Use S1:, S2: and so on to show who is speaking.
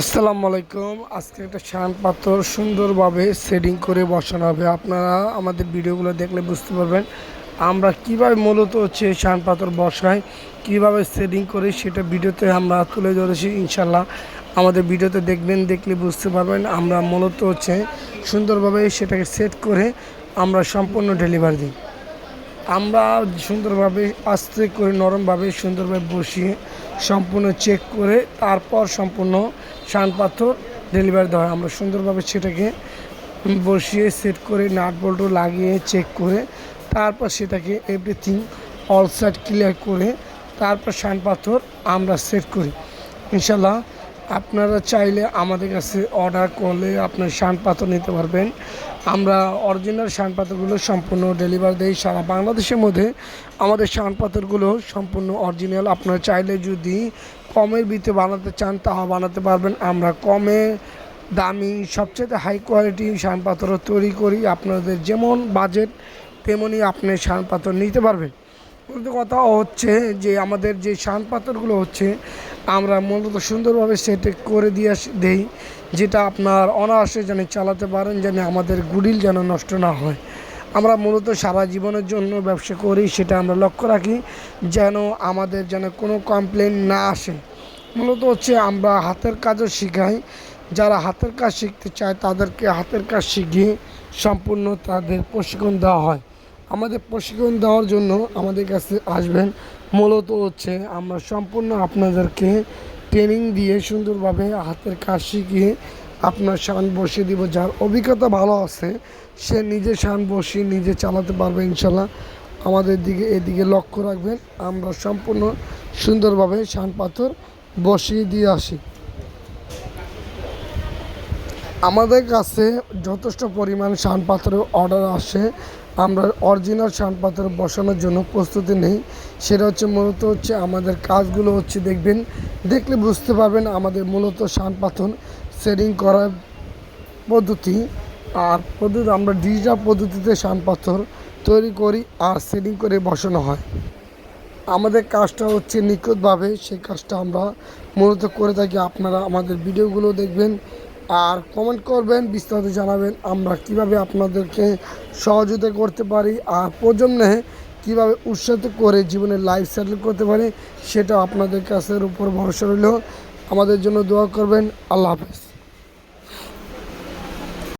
S1: আসসালামু আলাইকুম। আজকে একটা শান পাথর সুন্দরভাবে সেটিং করে বসানো হবে। আপনারা আমাদের ভিডিওগুলো দেখলে বুঝতে পারবেন আমরা কীভাবে মূলত হচ্ছে শান পাথর বসাই, কীভাবে সেটিং করি সেটা ভিডিওতে আমরা তুলে ধরেছি ইনশাল্লাহ আমাদের ভিডিওতে দেখবেন, দেখলে বুঝতে পারবেন আমরা মূলত হচ্ছে সুন্দরভাবে সেটাকে সেট করে আমরা সম্পূর্ণ ডেলিভারি দিই। আমরা সুন্দরভাবে আস্তে করে নরমভাবে সুন্দরভাবে বসিয়ে সম্পূর্ণ চেক করে তারপর সম্পূর্ণ শান পাথর ডেলিভারি দেওয়া হয়। আমরা সুন্দরভাবে সেটাকে বসিয়ে সেট করে নাট বল্টু লাগিয়ে চেক করে, তারপর সেটাকে এভরিথিং অল সাইড ক্লিয়ার করে, তারপর শান পাথর আমরা সেট করি। ইনশাল্লাহ আপনারা চাইলে আমাদের কাছে অর্ডার করলে আপনার শান পাথর নিতে পারবেন। আমরা অরিজিনাল শান পাথরগুলো সম্পূর্ণ ডেলিভারি দেই সারা বাংলাদেশের মধ্যে। আমাদের শান পাথরগুলো সম্পূর্ণ অরিজিনাল আপনারা চাইলে যদি কমের ভিতরে বানাতে চান তাও বানাতে পারবেন। আমরা কমে দামি সবচেয়ে হাই কোয়ালিটি শান পাথরও তৈরি করি। আপনাদের যেমন বাজেট তেমনই আপনি শান পাথর নিতে পারবেন। কথা হচ্ছে যে, আমাদের যে শান পাথরগুলো হচ্ছে আমরা মূলত সুন্দরভাবে সেটে করে দিয়ে দেই, যেটা আপনার অনায়াসে যেন চালাতে পারেন, যেন আমাদের গুডিল যেন নষ্ট না হয়। আমরা মূলত সারা জীবনের জন্য ব্যবসা করি, সেটা আমরা লক্ষ্য রাখি, যেন আমাদের যেন কোনো কমপ্লেন না আসে। মূলত হচ্ছে আমরা হাতের কাজও শেখাই, যারা হাতের কাজ শিখতে চায় তাদেরকে হাতের কাজ শিখিয়ে সম্পূর্ণ তাদের প্রশিক্ষণ দেওয়া হয়। আমাদের প্রশিক্ষণ দেওয়ার জন্য আমাদের কাছে আসবেন। মূলত হচ্ছে আমরা সম্পূর্ণ আপনাদেরকে ট্রেনিং দিয়ে সুন্দরভাবে হাতের কাজ শিখিয়ে আপনার শান বসিয়ে দিব। যার অভিজ্ঞতা ভালো আছে, সে নিজে শান বসিয়ে নিজে চালাতে পারবে ইনশাল্লাহ। আমাদের দিকে এদিকে লক্ষ্য রাখবেন, আমরা সম্পূর্ণ সুন্দরভাবে শান পাথর বসিয়ে দিয়ে আসি। আমাদের কাছে যথেষ্ট পরিমাণ শান পাথরের অর্ডার আসে। আমরা অরিজিনাল শান পাথর বসানোর জন্য প্রস্তুতি নেই। সেটা হচ্ছে মূলত হচ্ছে আমাদের কাজগুলো হচ্ছে দেখবেন, দেখলে বুঝতে পারবেন আমাদের মূলত শান পাথর সেটিং করার পদ্ধতি। আর পদ্ধতি, আমরা ডিজিটাল পদ্ধতিতে শান পাথর তৈরি করি আর সেটিং করে বসানো হয়। আমাদের কাজটা হচ্ছে নিখুঁতভাবে, সেই কাজটা আমরা মূলত করে থাকি। আপনারা আমাদের ভিডিওগুলো দেখবেন আর কমেন্ট করবেন, বিস্তারিত জানাবেন আমরা কীভাবে আপনাদেরকে সহযোগিতা করতে পারি আর প্রজন্মে কীভাবে উৎসাহিত করে জীবনে লাইফ সেটেল করতে পারি সেটা আপনাদের কাছের উপর ভরসা রইল। আমাদের জন্য দোয়া করবেন, আল্লাহ হাফেজ।